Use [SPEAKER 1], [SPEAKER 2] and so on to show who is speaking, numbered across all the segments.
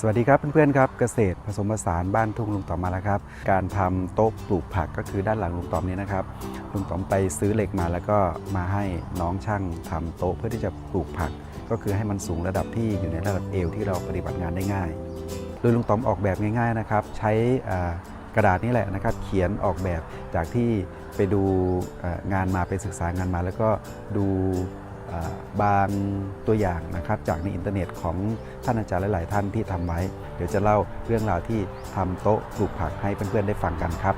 [SPEAKER 1] สวัสดีครับเพื่อนๆครับเกษตรผสมผสานบ้านทุ่งลุงต๋อมมาแล้วครับ การทำโต๊ะปลูกผักก็คือด้านหลังลุงต๋อมนี้นะครับลุงต๋อมไปซื้อเหล็กมาแล้วก็มาให้น้องช่างทำโต๊ะเพื่อที่จะปลูกผัก ก็คือให้มันสูงระดับที่อยู่ในระดับเอวที่เราปฏิบัติงานได้ง่ายโดยลุงต๋อมออกแบบง่าย ๆนะครับ ใช้กระดาษนี่แหละนะครับ เขียนออกแบบจากที่ไปดูงานมาไปศึกษางานมา แล้วก็ดู บางตัวอย่างนะครับจากในอินเทอร์เน็ตของท่านอาจารย์หลาย ๆ ท่านที่ทำไว้ เดี๋ยวจะเล่าเรื่องราวที่ทำโต๊ะปลูกผักให้เพื่อน ๆ ได้ฟังกันครับ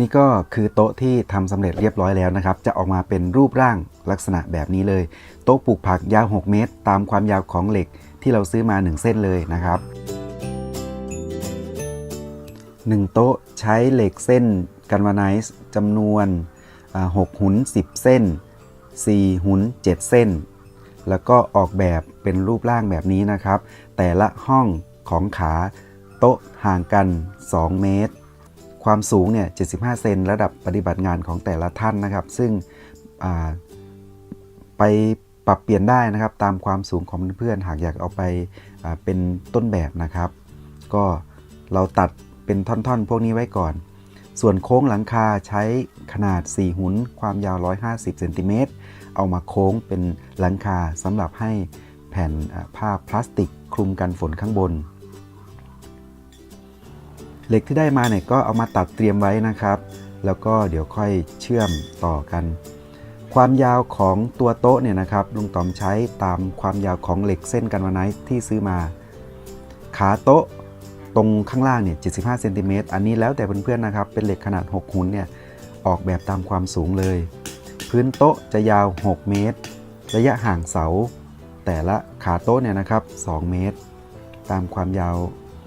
[SPEAKER 1] นี่ก็คือโต๊ะที่ทำสำเร็จเรียบร้อยแล้วนะครับ จะออกมาเป็นรูปร่างลักษณะแบบนี้เลย โต๊ะปลูกผักยาว 6 เมตร ตามความยาวของเหล็กที่เราซื้อมา 1 เส้นเลยนะครับ 1 โต๊ะใช้เหล็กเส้น กันวาไนซ์จำนวน6หุน10 เส้น 4 หุน7 เส้น แล้วก็ออกแบบเป็นรูปร่างแบบนี้นะครับ แต่ละห้องของขาโต๊ะห่างกัน 2 เมตร ความสูงเนี่ย75 เซนระดับปฏิบัติงานของแต่ละท่านนะครับ ซึ่งไปปรับเปลี่ยนได้นะครับตามความสูงของเพื่อนหากอยากเอาไปเป็นต้นแบบนะครับ ก็เราตัดเป็นท่อนๆ พวกนี้ไว้ก่อน ส่วนโค้งหลังคาใช้ขนาด 4 หุนความยาว 150เซนติเมตรเอามาโค้งเป็นหลังคาสำหรับให้แผ่นผ้าพลาสติกคลุมกันฝนข้างบน เหล็กที่ได้มาเนี่ยก็เอามาตัดเตรียมไว้นะครับ แล้วก็เดี๋ยวค่อยเชื่อมต่อกัน ความยาวของตัวโต๊ะเนี่ยนะครับลุงต๋อมใช้ตามความยาวของเหล็กเส้นกันวานไนซ์ที่ซื้อมา ขาโต๊ะ ตรงข้างล่างเนี่ย 75 เซนติเมตร อันนี้แล้วแต่เพื่อนๆนะครับ เป็นเหล็กขนาด 6 หุนเนี่ย ออกแบบตามความสูงเลย พื้นโต๊ะจะยาว 6 เมตร ระยะห่างเสา แต่ละขาโต๊ะเนี่ยนะครับ 2 เมตร ตามความยาว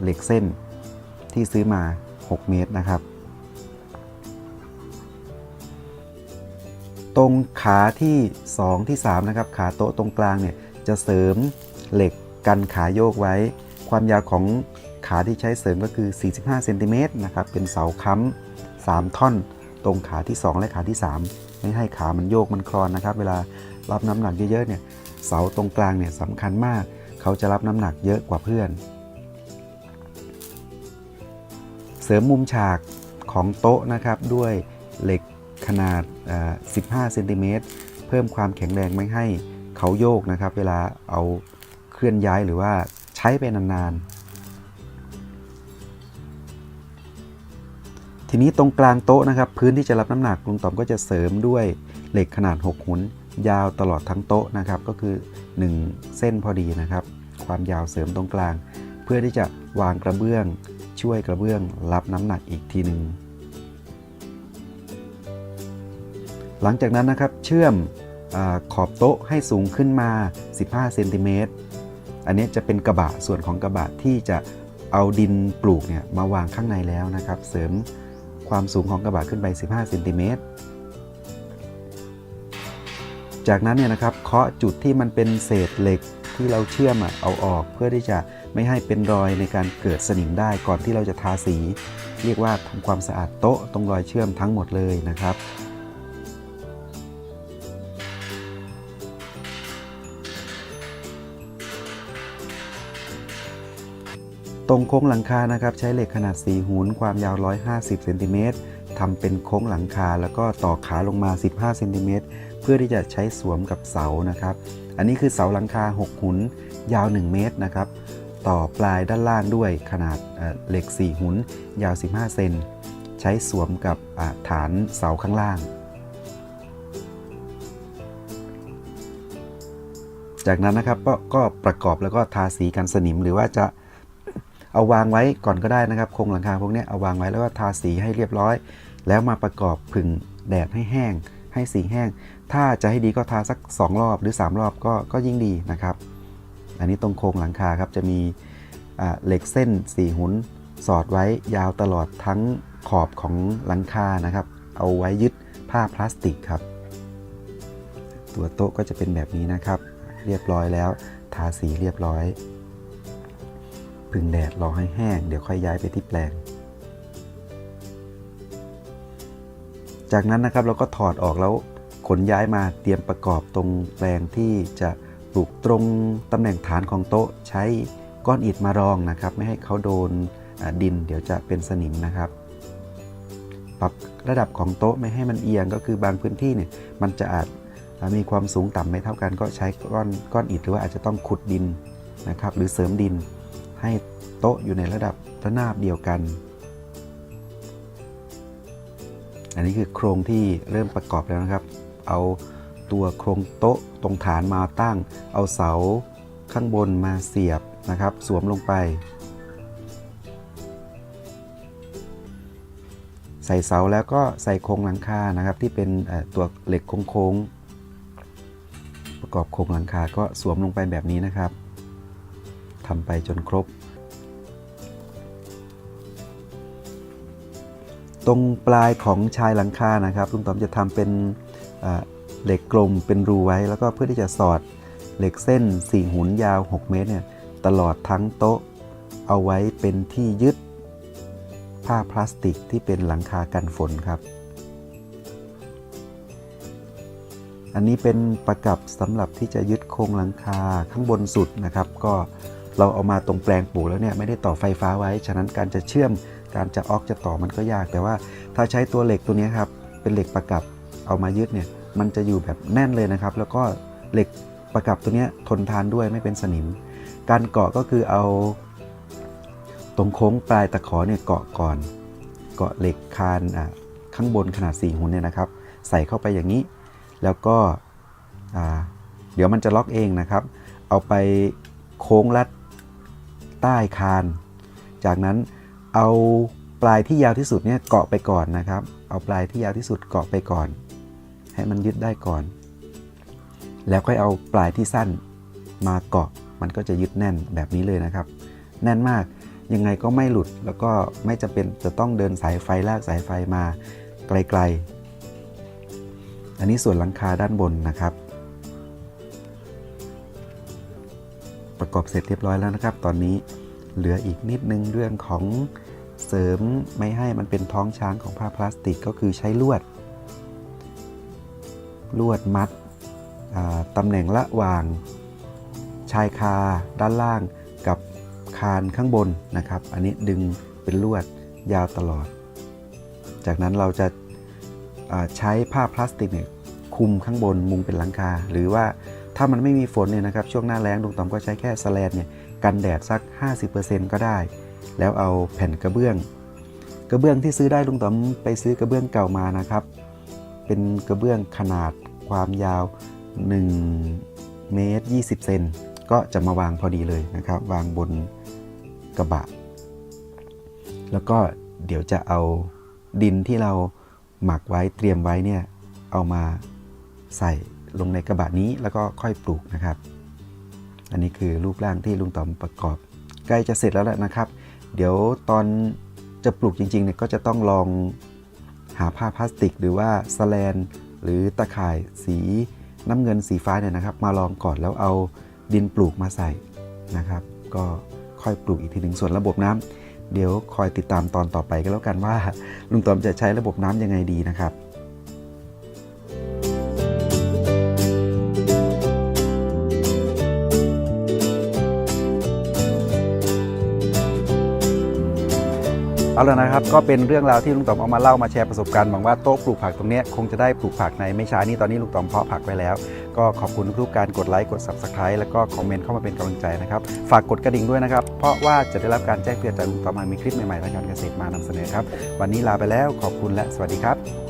[SPEAKER 1] เหล็กเส้นที่ซื้อมา 6 เมตรนะครับ ตรงขาที่ 2 ที่ 3 นะครับ ขาโต๊ะตรงกลางเนี่ย จะเสริมเหล็กกันขาโยกไว้ ความยาวของ ขาที่ใช้เสริมก็คือ 45เซนติเมตรนะครับ เป็นเสาค้ำ3ท่อน ตรงขาที่ 2 และขาที่ 3 ไม่ให้ขามันโยกมันคลอนนะครับ เวลารับน้ำหนักเยอะๆเนี่ย เสาตรงกลางเนี่ยสำคัญมาก เขาจะรับน้ำหนักเยอะกว่าเพื่อน เสริมมุมฉากของโต๊ะนะครับด้วยเหล็กขนาด 15 เซนติเมตร เพิ่มความแข็งแรงไม่ให้เขาโยกนะครับ เวลาเอาเคลื่อนย้ายหรือว่าใช้ไปนานๆ ทีนี้ตรงกลางโต๊ะนะครับ พื้นที่จะรับน้ำหนักลุงต๋อมก็จะเสริมด้วยเหล็กขนาด 6 หุนยาวตลอดทั้งโต๊ะนะครับ ก็คือ 1 เส้นพอดีนะครับ ความยาวเสริมตรงกลาง เพื่อที่จะวางกระเบื้อง ช่วยกระเบื้องรับน้ำหนักอีกทีหนึ่งหลังจากนั้นนะครับเชื่อมอขอบโต๊ะให้สูงขึ้นมา 15 เซนติเมตร อันนี้จะเป็นกระบะส่วนของกระบะที่จะเอาดินปลูกเนี่ยมาวางข้างในแล้วนะครับ เสริม ความสูงของกระบะขึ้นไป 15เซนติเมตรจากนั้นเนี่ยนะครับเคาะจุดที่มันเป็นเศษเหล็กที่เราเชื่อมเอาออกเพื่อที่จะไม่ให้เป็นรอยในการเกิดสนิมได้ก่อนที่เราจะทาสี เรียกว่าทำความสะอาดโต๊ะตรงรอยเชื่อมทั้งหมดเลยนะครับ ตรงโค้งหลังคานะครับใช้เหล็กขนาด 4หุนความยาว 150เซนติเมตรทำเป็นโค้งหลังคา แล้วก็ต่อขาลงมา 15เซนติเมตรเพื่อที่จะใช้สวมกับเสานะครับ อันนี้คือเสาหลังคา 6 หุนยาว 1 เมตรนะครับ ต่อปลายด้านล่างด้วยขนาดเหล็ก 4 หุนยาว 15 เซนใช้สวมกับฐานเสาข้างล่าง จากนั้นนะครับก็ประกอบแล้วก็ทาสีกันสนิมหรือว่าจะ เอาวางไว้ก่อนก็ได้นะครับโครงหลังคาพวกนี้เอาวางไว้แล้วก็ทาสีให้เรียบร้อย แล้วมาประกอบผึ่งแดดให้แห้ง ให้สีแห้ง ถ้าจะให้ดีก็ทาสัก 2 รอบหรือ 3 รอบก็ก็ยิ่งดีนะครับ อันนี้ตรงโครงหลังคาครับจะมีเหล็กเส้น4หุนสอดไว้ยาวตลอดทั้งขอบของหลังคานะครับ เอาไว้ยึดผ้าพลาสติกครับ ตัวโต๊ะก็จะเป็นแบบนี้นะครับ เรียบร้อยแล้ว ทาสีเรียบร้อย พึ่งแดดรอให้แห้ง เดี๋ยวค่อยย้ายไปที่แปลง จากนั้นนะครับเราก็ถอดออกแล้วขนย้ายมาเตรียมประกอบตรงแปลงที่จะปลูกตรงตำแหน่งฐานของโต๊ะใช้ก้อนอิฐมารองนะครับ ไม่ให้เขาโดนดินเดี๋ยวจะเป็นสนิมนะครับ ปรับระดับของโต๊ะไม่ให้มันเอียงก็คือบางพื้นที่เนี่ยมันจะอาจมีความสูงต่ำไม่เท่ากันก็ใช้ก้อนก้อนอิฐหรือว่าอาจจะต้องขุดดินนะครับ หรือเสริมดิน ให้โต๊ะอยู่ในระดับระนาบเดียวกัน อันนี้คือโครงที่เริ่มประกอบแล้วนะครับ เอาตัวโครงโต๊ะตรงฐานมาตั้ง เอาเสาข้างบนมาเสียบนะครับ สวมลงไป ใส่เสาแล้วก็ใส่โครงหลังคานะครับ ที่เป็นตัวเหล็กโค้งๆประกอบโครงหลังคาก็สวมลงไปแบบนี้นะครับ ทำไปจนครบ ตรงปลายของชายหลังคานะครับลุงต๋อมจะทำเป็นเหล็กกลมเป็นรูไว้ แล้วก็เพื่อที่จะสอดเหล็กเส้น 4 หุนยาว 6 เมตรเนี่ยตลอดทั้งโต๊ะ เอาไว้เป็นที่ยึดผ้าพลาสติกที่เป็นหลังคากันฝนครับ อันนี้เป็นประกับสำหรับที่จะยึดโครงหลังคาข้างบนสุดนะครับ ก็ เราเอามาตรงแปลงปลูกแล้วเนี่ยไม่ได้ต่อไฟฟ้าไว้ ฉะนั้นการจะเชื่อมการจะออกจะต่อมันก็ยาก แต่ว่าถ้าใช้ตัวเหล็กตัวนี้ครับเป็นเหล็กประกับเอามายึดเนี่ยมันจะอยู่แบบแน่นเลยนะครับ แล้วก็เหล็กประกับตัวนี้ทนทานด้วยไม่เป็นสนิม การเกาะก็คือเอาตรงโค้งปลายตะขอเนี่ยเกาะก่อน เกาะเหล็กคานอะข้างบนขนาด 4 หุ่นเนี่ยนะครับ ใส่เข้าไปอย่างนี้ แล้วก็เดี๋ยวมันจะล็อกเองนะครับ เอาไปโค้งลัด ใต้คาน จากนั้นเอาปลายที่ยาวที่สุดเนี่ยเกาะไปก่อนนะครับ เอาปลายที่ยาวที่สุดเกาะไปก่อน ให้มันยึดได้ก่อน แล้วค่อยเอาปลายที่สั้นมาเกาะ มันก็จะยึดแน่นแบบนี้เลยนะครับ แน่นมาก ยังไงก็ไม่หลุด แล้วก็ไม่จำเป็นจะต้องเดินสายไฟลากสายไฟมาไกลๆ อันนี้ส่วนหลังคาด้านบนนะครับ ประกอบเสร็จเรียบร้อยแล้วนะครับ ตอนนี้เหลืออีกนิดนึงเรื่องของเสริมไม่ให้มันเป็นท้องช้างของผ้าพลาสติกก็คือใช้ลวด ลวดมัดตำแหน่งระหว่างชายคาด้านล่างกับคานข้างบนนะครับ อันนี้ดึงเป็นลวดยาวตลอด จากนั้นเราจะาใช้ผ้าพลาสติกเนี่ยคุมข้างบนมุงเป็นหลังคา หรือว่า ถ้ามันไม่มีฝนเนี่ยนะครับช่วงหน้าแล้งลุงต๋อมก็ใช้แค่สแลนเนี่ยกันแดดสัก 50%ก็ได้ แล้วเอาแผ่นกระเบื้อง กระเบื้องที่ซื้อได้ลุงต๋อมไปซื้อกระเบื้องเก่ามานะครับ เป็นกระเบื้องขนาดความยาว 1 เมตร 20 เซนก็จะมาวางพอดีเลยนะครับ วางบนกระบะ แล้วก็เดี๋ยวจะเอาดินที่เราหมักไว้เตรียมไว้เนี่ยเอามาใส่ ลงในกระบะนี้แล้วก็ค่อยปลูกนะครับ อันนี้คือรูปร่างที่ลุงต๋อมประกอบ ใกล้จะเสร็จแล้วแหละนะครับ เดี๋ยวตอนจะปลูกจริงๆเนี่ยก็จะต้องลองหาผ้าพลาสติก หรือว่าสแลน หรือตะข่ายสีน้ำเงินสีฟ้าเนี่ยนะครับ มาลองก่อนแล้วเอาดินปลูกมาใส่นะครับ ก็ค่อยปลูกอีกทีหนึ่งส่วนระบบน้ำเดี๋ยวคอยติดตามตอนต่อไปก็แล้วกันว่าลุงต๋อมจะใช้ระบบน้ำยังไงดีนะครับ ก็เป็นเรื่องราวที่ลุงต๋อมเอามาเล่ามาแชร์ประสบการณ์หวังว่าโต๊ะปลูกผักตรงนี้คงจะได้ปลูกผักในไม่ช้านี้ตอนนี้ลุงต๋อมเพาะผักไว้แล้ว ก็ขอบคุณทุกๆการกดไลค์กด subscribe แล้วก็คอมเมนต์เข้ามาเป็นกำลังใจนะครับฝากกดกระดิ่งด้วยนะครับ เพราะว่าจะได้รับการแจ้งเตือนจากลุงต๋อมมามีคลิปใหม่ๆทางการเกษตรมานำเสนอครับวันนี้ลาไปแล้วขอบคุณและสวัสดีครับ